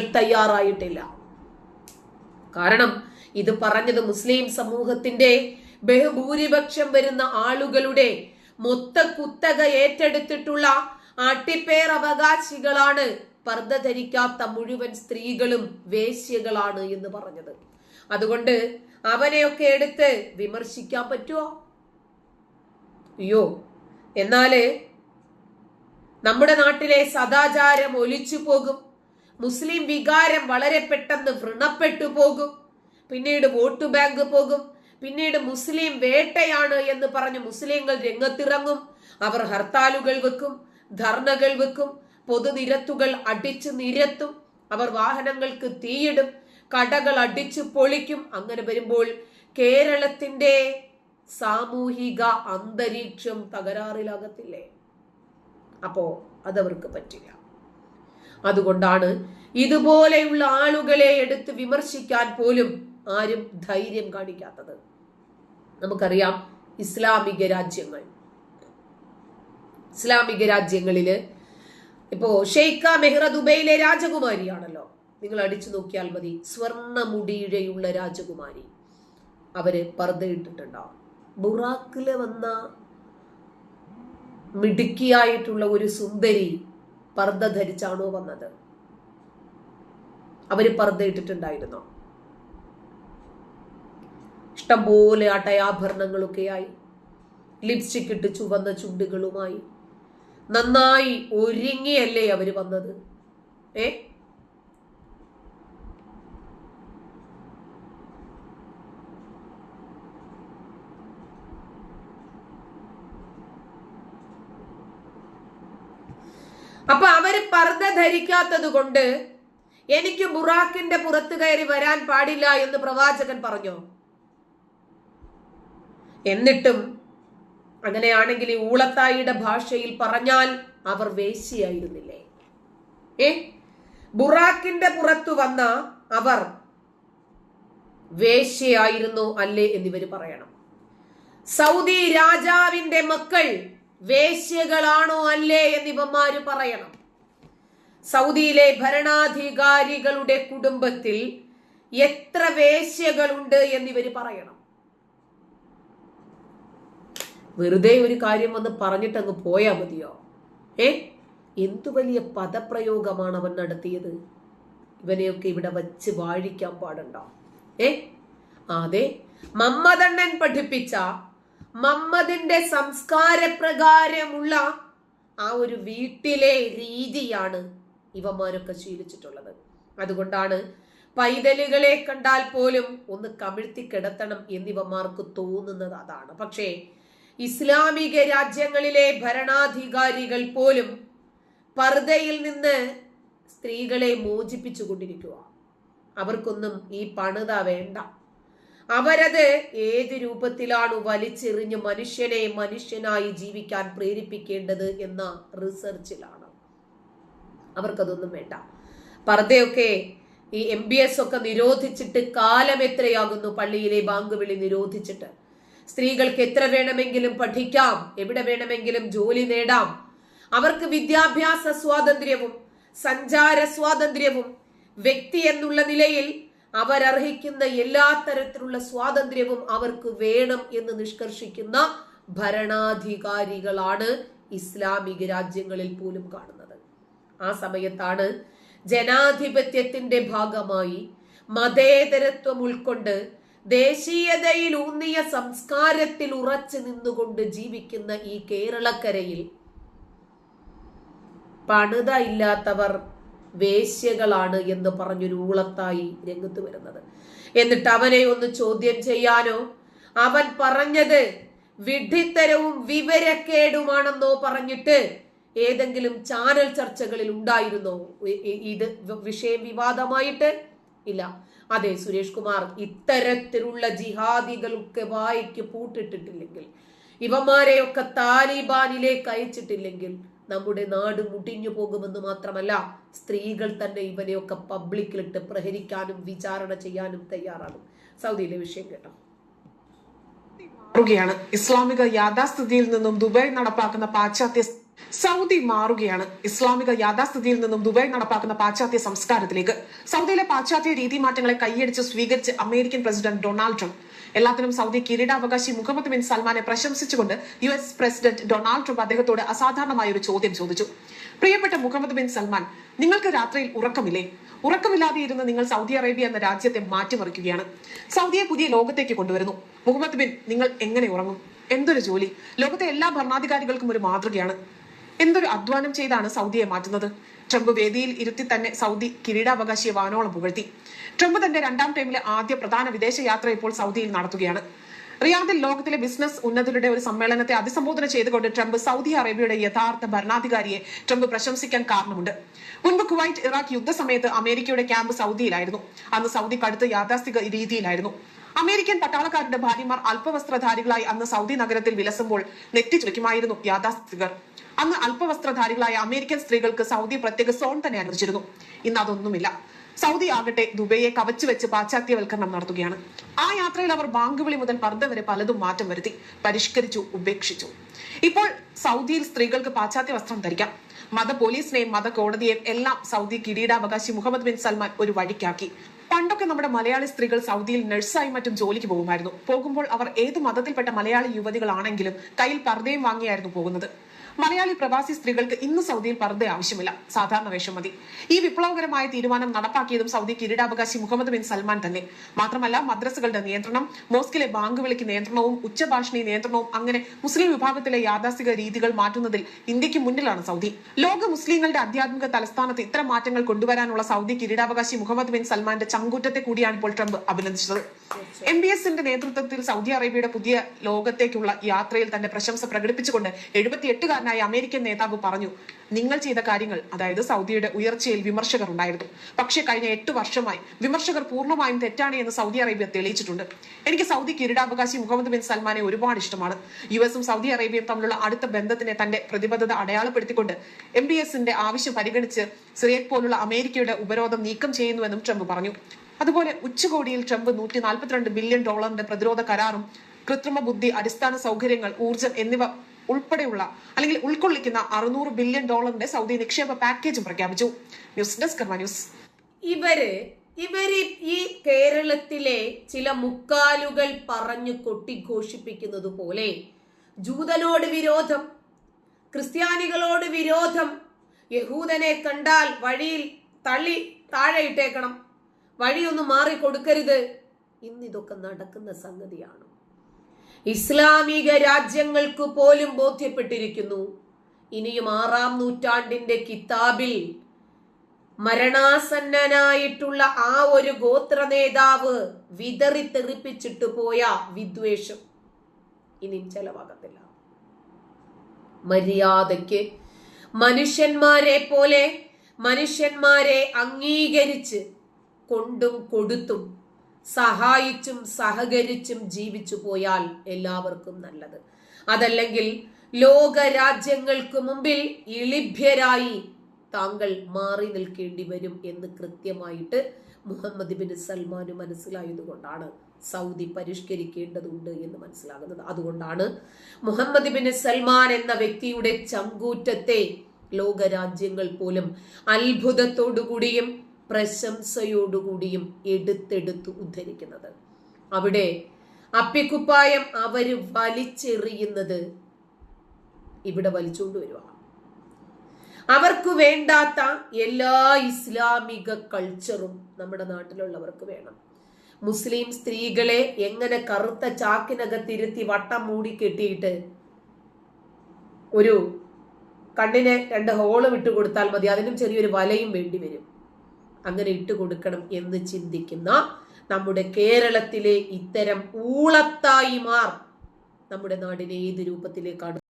തയ്യാറായിട്ടില്ല. കാരണം ഇത് പറഞ്ഞത് മുസ്ലിം സമൂഹത്തിന്റെ ബഹുഭൂരിപക്ഷം വരുന്ന ആളുകളുടെ മൊത്ത കുത്തക ഏറ്റെടുത്തിട്ടുള്ള ആട്ടിപ്പേർ അവകാശികളാണ്. പർദ്ദ ധരിക്കാത്ത മുഴുവൻ സ്ത്രീകളും വേശ്യകളാണ് എന്ന് പറഞ്ഞത്. അതുകൊണ്ട് അവനെയൊക്കെ എടുത്ത് വിമർശിക്കാൻ പറ്റുമോ അയ്യോ എന്നാൽ നമ്മുടെ നാട്ടിലെ സദാചാരം ഒലിച്ചു പോകും. മുസ്ലിം വികാരം വളരെ പെട്ടെന്ന് വൃണപ്പെട്ടു പോകും. പിന്നീട് വോട്ട് ബാങ്ക് പോകും. പിന്നീട് മുസ്ലിം വേട്ടയാണ് എന്ന് പറഞ്ഞ് മുസ്ലിങ്ങൾ രംഗത്തിറങ്ങും. അവർ ഹർത്താലുകൾ വെക്കും ധർണകൾ വെക്കും പൊതുനിരത്തുകൾ അടിച്ചു നിരത്തും. അവർ വാഹനങ്ങൾക്ക് തീയിടും കടകൾ അടിച്ചു പൊളിക്കും. അങ്ങനെ വരുമ്പോൾ കേരളത്തിന്റെ സാമൂഹിക അന്തരീക്ഷം തകരാറിലാകത്തില്ലേ? അപ്പോ അതവർക്ക് പറ്റില്ല. അതുകൊണ്ടാണ് ഇതുപോലെയുള്ള ആളുകളെ എടുത്ത് വിമർശിക്കാൻ പോലും ആരും ധൈര്യം കാണിക്കാത്തത്. നമുക്കറിയാം ഇസ്ലാമിക രാജ്യങ്ങൾ. ഇസ്ലാമിക രാജ്യങ്ങളിൽ ഇപ്പോ ഷെയ്ഖ മെഹ്റ ദുബൈയിലെ രാജകുമാരിയാണല്ലോ. നിങ്ങൾ അടിച്ചു നോക്കിയാൽ മതി സ്വർണ മുടിയിഴയുള്ള രാജകുമാരി. അവർ പർദ്ദയിട്ടിട്ടുണ്ടാവും ബുറാക്കിൽ വന്ന മിടുക്കിയായിട്ടുള്ള ഒരു സുന്ദരി പർദ്ദ ധരിച്ചാണോ വന്നത്? അവർ പർദ്ദ ഇട്ടിട്ടുണ്ടായിരുന്നോ? ഇഷ്ടംപോലെ അടയാഭരണങ്ങളൊക്കെയായി. ലിപ്സ്റ്റിക് ഇട്ട് ചുവന്ന ചുണ്ടുകളുമായി. നന്നായി ഒരുങ്ങിയല്ലേ അവർ വന്നത്? ഏ? അപ്പൊ അവർ പർദ്ദ ധരിക്കാത്തത് കൊണ്ട് എനിക്ക് ബുറാക്കിന്റെ പുറത്ത് കയറി വരാൻ പാടില്ല എന്ന് പ്രവാചകൻ പറഞ്ഞു. എന്നിട്ടും അങ്ങനെയാണെങ്കിൽ ഈ ഊളത്തായിയുടെ ഭാഷയിൽ പറഞ്ഞാൽ അവർ വേശിയായിരുന്നില്ലേ ഏ? ബുറാക്കിന്റെ പുറത്തു വന്ന അവർ വേശ്യയായിരുന്നു അല്ലേ എന്നിവര് പറയണം. സൗദി രാജാവിന്റെ മക്കൾ വേശ്യകളാണോ അല്ലേ എന്നിവന്മാര് പറയണം. സൗദിയിലെ ഭരണാധികാരികളുടെ കുടുംബത്തിൽ എത്ര വേശ്യകളുണ്ട് എന്നിവര് പറയണം. വെറുതെ ഒരു കാര്യം വന്ന് പറഞ്ഞിട്ടങ്ങ് പോയാ മതിയോ? ഏ? എന്തു വലിയ പദപ്രയോഗമാണ് അവൻ നടത്തിയത്? ഇവനെയൊക്കെ ഇവിടെ വച്ച് വാഴിക്കാൻ പാടുണ്ടോ? ഏ? അതെ. മമ്മതണ്ണൻ പഠിപ്പിച്ച മമ്മദിന്റെ സംസ്കാരപ്രകാരമുള്ള ആ ഒരു വീട്ടിലെ രീതിയാണ് ഇവന്മാരൊക്കെ ശീലിച്ചിട്ടുള്ളത്. അതുകൊണ്ടാണ് പൈതലുകളെ കണ്ടാൽ പോലും ഒന്ന് കമിഴ്ത്തി കിടത്തണം എന്നിവന്മാർക്ക് തോന്നുന്നത് അതാണ്. പക്ഷേ ഇസ്ലാമിക രാജ്യങ്ങളിലെ ഭരണാധികാരികൾ പോലും പർദയിൽ നിന്ന് സ്ത്രീകളെ മോചിപ്പിച്ചു കൊണ്ടിരിക്കുക അവർക്കൊന്നും ഈ പണിത വേണ്ട. അവരത് ഏത് രൂപത്തിലാണ് വലിച്ചെറിഞ്ഞ് മനുഷ്യനെ മനുഷ്യനായി ജീവിക്കാൻ പ്രേരിപ്പിക്കേണ്ടത് എന്ന റിസർച്ചിലാണ്. അവർക്കതൊന്നും വേണ്ട. പർദ്ദയൊക്കെ ഈ എം ബി എസ് ഒക്കെ നിരോധിച്ചിട്ട് കാലം എത്രയാകുന്നു പള്ളിയിലെ ബാങ്ക് വിളി നിരോധിച്ചിട്ട്? സ്ത്രീകൾക്ക് എത്ര വേണമെങ്കിലും പഠിക്കാം എവിടെ വേണമെങ്കിലും ജോലി നേടാം. അവർക്ക് വിദ്യാഭ്യാസ സ്വാതന്ത്ര്യവും സഞ്ചാര സ്വാതന്ത്ര്യവും വ്യക്തി എന്നുള്ള നിലയിൽ അവരർഹിക്കുന്ന എല്ലാ തരത്തിലുള്ള സ്വാതന്ത്ര്യവും അവർക്ക് വേണം എന്ന് നിഷ്കർഷിക്കുന്ന ഭരണാധികാരികളാണ് ഇസ്ലാമിക രാജ്യങ്ങളിൽ പോലും കാണുന്നത്. ആ സമയത്താണ് ജനാധിപത്യത്തിന്റെ ഭാഗമായി മതേതരത്വം ഉൾക്കൊണ്ട് ദേശീയതയിൽ ഊന്നിയ സംസ്കാരത്തിൽ ഉറച്ചു നിന്നുകൊണ്ട് ജീവിക്കുന്ന ഈ കേരളക്കരയിൽ പണിത ഇല്ലാത്തവർ വേശ്യകളാണ് എന്ന് പറഞ്ഞൊരു ഊളത്തായി രംഗത്ത് വരുന്നത്. എന്നിട്ട് അവനെ ഒന്ന് ചോദ്യം ചെയ്യാനോ? അവൻ പറഞ്ഞത് വിഡ്ഢിത്തരവും വിവരക്കേടുമാണെന്നോ പറഞ്ഞിട്ട് ഏതെങ്കിലും ചാനൽ ചർച്ചകളിൽ ഉണ്ടായിരുന്നോ? ഇത് വിഷയം വിവാദമായിട്ട്? ഇല്ല. അതെ സുരേഷ് കുമാർ ഇത്തരത്തിലുള്ള ജിഹാദികളൊക്കെ വായിക്ക് പൂട്ടിട്ടിട്ടില്ലെങ്കിൽ ഇവന്മാരെയൊക്കെ താലിബാനിലേക്ക് അയച്ചിട്ടില്ലെങ്കിൽ നമ്മുടെ നാട് മുടിഞ്ഞു പോകുമെന്ന് മാത്രമല്ല സ്ത്രീകൾ തന്നെ ഇവനെയൊക്കെ പബ്ലിക്കിലിട്ട് പ്രഹരിക്കാനും വിചാരണ ചെയ്യാനും തയ്യാറാണ്. സൗദിയിലെ വിഷയം കേട്ടോ. മാറുകയാണ്. ഇസ്ലാമിക യാഥാസ്ഥിതിയിൽ നിന്നും ദുബായ് നടപ്പാക്കുന്ന പാശ്ചാത്യ സൗദി മാറുകയാണ്. ഇസ്ലാമിക യാഥാസ്ഥിതിയിൽ നിന്നും ദുബായ് നടപ്പാക്കുന്ന പാശ്ചാത്യ സംസ്കാരത്തിലേക്ക്. സൗദിയിലെ പാശ്ചാത്യ രീതി മാറ്റങ്ങളെ കൈയടിച്ച് സ്വീകരിച്ച് അമേരിക്കൻ പ്രസിഡന്റ് ഡൊണാൾഡ് ട്രംപ്. എല്ലാത്തിനും സൗദി കിരീടാവകാശി മുഹമ്മദ് ബിൻ സൽമാനെ പ്രശംസിച്ചുകൊണ്ട് U S president Donald Trump അദ്ദേഹത്തോട് അസാധാരണമായ ഒരു ചോദ്യം ചോദിച്ചു. പ്രിയപ്പെട്ട മുഹമ്മദ് ബിൻ സൽമാൻ നിങ്ങൾക്ക് രാത്രിയിൽ ഉറക്കമില്ലേ? ഉറക്കമില്ലാതെ ഇരുന്ന് നിങ്ങൾ സൗദി അറേബ്യ എന്ന രാജ്യത്തെ മാറ്റിമറിക്കുകയാണ്. സൗദിയെ പുതിയ ലോകത്തേക്ക് കൊണ്ടുവരുന്നു. മുഹമ്മദ് ബിൻ നിങ്ങൾ എങ്ങനെ ഉറങ്ങും? എന്തൊരു ജോലി? ലോകത്തെ എല്ലാ ഭരണാധികാരികൾക്കും ഒരു മാതൃകയാണ്. എന്തൊരു അധ്വാനം ചെയ്താണ് സൗദിയെ മാറ്റുന്നത്? ട്രംപ് വേദിയിൽ ഇരുത്തി തന്നെ സൗദി കിരീടാവകാശിയെ വാനോളം പുകഴ്ത്തി. ട്രംപ് തന്റെ രണ്ടാം ടൈമിലെ ആദ്യ പ്രധാന വിദേശ യാത്ര ഇപ്പോൾ സൗദിയിൽ നടത്തുകയാണ്. റിയാദിൽ ലോകത്തിലെ ബിസിനസ് ഉന്നതരുടെ ഒരു സമ്മേളനത്തെ അഭിസംബോധന ചെയ്തുകൊണ്ട് ട്രംപ് സൗദി അറേബ്യയുടെ യഥാർത്ഥ ഭരണാധികാരിയെ ട്രംപ് പ്രശംസിക്കാൻ കാരണമുണ്ട്. മുൻപ് കുവൈറ്റ് ഇറാഖ് യുദ്ധസമയത്ത് അമേരിക്കയുടെ ക്യാമ്പ് സൗദിയിലായിരുന്നു. അന്ന് സൗദി കടുത്ത യാഥാസ്ഥിക രീതിയിലായിരുന്നു. അമേരിക്കൻ പട്ടാളക്കാരുടെ ഭാര്യമാർ അല്പവസ്ത്രധാരികളായി അന്ന് സൗദി നഗരത്തിൽ വിലസുമ്പോൾ നെറ്റി ചുരുക്കുമായിരുന്നു യാഥാസ്ഥിതികർ അന്ന് അല്പവസ്ത്രധാരികളായ അമേരിക്കൻ സ്ത്രീകൾക്ക് സൗദി പ്രത്യേക സോൺ തന്നെ അനുവദിച്ചിരുന്നു. ഇന്ന് അതൊന്നുമില്ല. സൗദി ആകട്ടെ ദുബൈയെ കവച്ചു വെച്ച് പാശ്ചാത്യവൽക്കരണം നടത്തുകയാണ്. ആ യാത്രയിൽ അവർ ബാങ്ക് വിളി മുതൽ പർദ്ദ വരെ പലതും മാറ്റം വരുത്തി പരിഷ്കരിച്ചു ഉപേക്ഷിച്ചു. ഇപ്പോൾ സൗദിയിൽ സ്ത്രീകൾക്ക് പാശ്ചാത്യ വസ്ത്രം ധരിക്കാം. മത പോലീസിനെയും മത കോടതിയെയും എല്ലാം സൗദി കിരീടാവകാശി മുഹമ്മദ് ബിൻ സൽമാൻ ഒരു വഴിക്കാക്കി. പണ്ടൊക്കെ നമ്മുടെ മലയാളി സ്ത്രീകൾ സൗദിയിൽ നഴ്സായി മറ്റും ജോലിക്ക് പോകുമായിരുന്നു. പോകുമ്പോൾ അവർ ഏത് മതത്തിൽപ്പെട്ട മലയാളി യുവതികളാണെങ്കിലും കയ്യിൽ പർദ്ദയും വാങ്ങിയായിരുന്നു പോകുന്നത്. മലയാളി പ്രവാസി സ്ത്രീകൾക്ക് ഇന്ന് സൗദിയിൽ പർദ്ദ ആവശ്യമില്ല. സാധാരണ വേഷം മതി. ഈ വിപ്ലവകരമായ തീരുമാനം നടപ്പാക്കിയതും സൗദി കിരീടാവകാശി മുഹമ്മദ് ബിൻ സൽമാൻ തന്നെ. മാത്രമല്ല മദ്രസകളുടെ നിയന്ത്രണം മോസ്കിലെ ബാങ്ക് വിളിക്ക് നിയന്ത്രണവും ഉച്ചഭാഷണി നിയന്ത്രണവും അങ്ങനെ മുസ്ലിം വിഭാഗത്തിലെ യാഥാസ്ഥിക രീതികൾ മാറ്റുന്നതിൽ ഇന്ത്യയ്ക്ക് മുന്നിലാണ് സൗദി. ലോക മുസ്ലിങ്ങളുടെ ആധ്യാത്മിക തലസ്ഥാനത്ത് ഇത്തരം മാറ്റങ്ങൾ കൊണ്ടുവരാനുള്ള സൗദി കിരീടാവകാശി മുഹമ്മദ് ബിൻ സൽമാന്റെ ചങ്കൂറ്റത്തെ കൂടിയാണ് ഇപ്പോൾ ട്രംപ് അഭിനന്ദിച്ചത്. എം ബി എസിന്റെ നേതൃത്വത്തിൽ സൗദി അറേബ്യയുടെ പുതിയ ലോകത്തേക്കുള്ള യാത്രയിൽ തന്റെ പ്രശംസ പ്രകടിപ്പിച്ചുകൊണ്ട് എഴുപത്തിയെട്ടുകാരനായ അമേരിക്കൻ നേതാവ് പറഞ്ഞു നിങ്ങൾ ചെയ്ത കാര്യങ്ങൾ അതായത് സൗദിയുടെ ഉയർച്ചയിൽ വിമർശകർ ഉണ്ടായിരുന്നു. പക്ഷേ കഴിഞ്ഞ എട്ട് വർഷമായി വിമർശകർ പൂർണമായും തെറ്റാണ് എന്ന് സൗദി അറേബ്യ തെളിയിച്ചിട്ടുണ്ട്. എനിക്ക് സൗദി കിരീടാവകാശി മുഹമ്മദ് ബിൻ സൽമാനെ ഒരുപാട് ഇഷ്ടമാണ്. യു എസും സൗദി അറേബ്യയും തമ്മിലുള്ള അടുത്ത ബന്ധത്തിനെ തന്റെ പ്രതിബദ്ധത അടയാളപ്പെടുത്തിക്കൊണ്ട് എം ബി എസിന്റെ ആവശ്യം പരിഗണിച്ച് സിറിയക് പോലുള്ള അമേരിക്കയുടെ ഉപരോധം നീക്കം ചെയ്യുന്നുവെന്നും ട്രംപ് പറഞ്ഞു. അതുപോലെ ഉച്ചകോടിയിൽ ട്രംപ് നൂറ്റി നാൽപ്പത്തിരണ്ട് ബില്യൺ ഡോളറിന്റെ പ്രതിരോധ കരാറും കൃത്രിമ ബുദ്ധി അടിസ്ഥാന സൗകര്യങ്ങൾ ഊർജം എന്നിവ ഉൾപ്പെടെയുള്ള അല്ലെങ്കിൽ ഉൾക്കൊള്ളിക്കുന്ന അറുന്നൂറ് ബില്യൺ ഡോളറിന്റെ സൗദി നിക്ഷേപ പാക്കേജും പ്രഖ്യാപിച്ചു. News desk news. ഇവർ ഇവർ ഈ കേരളത്തിലെ ചില മുക്കാലുകൾ പറഞ്ഞു കൊട്ടിഘോഷിപ്പിക്കുന്നത് പോലെ ജൂതനോട് വിരോധം ക്രിസ്ത്യാനികളോട് വിരോധം യഹൂദനെ കണ്ടാൽ വഴിയിൽ തള്ളി താഴെ ഇട്ടേക്കണം വഴിയൊന്ന് മാറി കൊടുക്കരുത് ഇന്നിതൊക്കെ നടക്കുന്ന സംഗതിയാണ്? ഇസ്ലാമിക രാജ്യങ്ങൾക്ക് പോലും ബോധ്യപ്പെട്ടിരിക്കുന്നു. ഇനിയും ആറാം നൂറ്റാണ്ടിന്റെ കിതാബിൽ മരണാസന്നനായിട്ടുള്ള ആ ഒരു ഗോത്ര നേതാവ് വിതറിത്തെറിപ്പിച്ചിട്ട് പോയ വിദ്വേഷം ഇനിയും ചെലവാകത്തില്ല. മര്യാദയ്ക്ക് മനുഷ്യന്മാരെ പോലെ മനുഷ്യന്മാരെ അംഗീകരിച്ച് കൊണ്ടും കൊടുത്തും സഹായിച്ചും സഹകരിച്ചും ജീവിച്ചു പോയാൽ എല്ലാവർക്കും നല്ലത്. അതല്ലെങ്കിൽ ലോക രാജ്യങ്ങൾക്ക് മുമ്പിൽ ഇളിഭ്യരായി താങ്കൾ മാറി നിൽക്കേണ്ടി വരും എന്ന് കൃത്യമായിട്ട് മുഹമ്മദ് ബിൻ സൽമാന് മനസ്സിലായതുകൊണ്ടാണ് സൗദി പരിഷ്കരിക്കേണ്ടതുണ്ട് എന്ന് മനസ്സിലാകുന്നത്. അതുകൊണ്ടാണ് മുഹമ്മദ് ബിൻ സൽമാൻ എന്ന വ്യക്തിയുടെ ചങ്കൂറ്റത്തെ ലോകരാജ്യങ്ങൾ പോലും അത്ഭുതത്തോടുകൂടിയും പ്രശംസയോടുകൂടിയും എടുത്തെടുത്ത് ഉദ്ധരിക്കുന്നത്. അവിടെ അപ്പിക്കുപ്പായം അവർ വലിച്ചെറിയുന്നത് ഇവിടെ വലിച്ചുകൊണ്ട് വരിക അവർക്ക് വേണ്ടാത്ത എല്ലാ ഇസ്ലാമിക കൾച്ചറും നമ്മുടെ നാട്ടിലുള്ളവർക്ക് വേണം. മുസ്ലിം സ്ത്രീകളെ എങ്ങനെ കറുത്ത ചാക്കിനകത്തിരുത്തി വട്ടം മൂടി കെട്ടിയിട്ട് ഒരു കണ്ണിന് രണ്ട് ഹോൾ വിട്ട് കൊടുത്താൽ മതി അതിനും ചെറിയൊരു വലയും വേണ്ടി വരും. അങ്ങനെ ഇട്ട് കൊടുക്കണം എന്ന് ചിന്തിക്കുന്ന നമ്മുടെ കേരളത്തിലെ ഇത്തരം ഊളത്തായിമാർ നമ്മുടെ നാടിനെ ഏത് രൂപത്തിലേക്കാണ്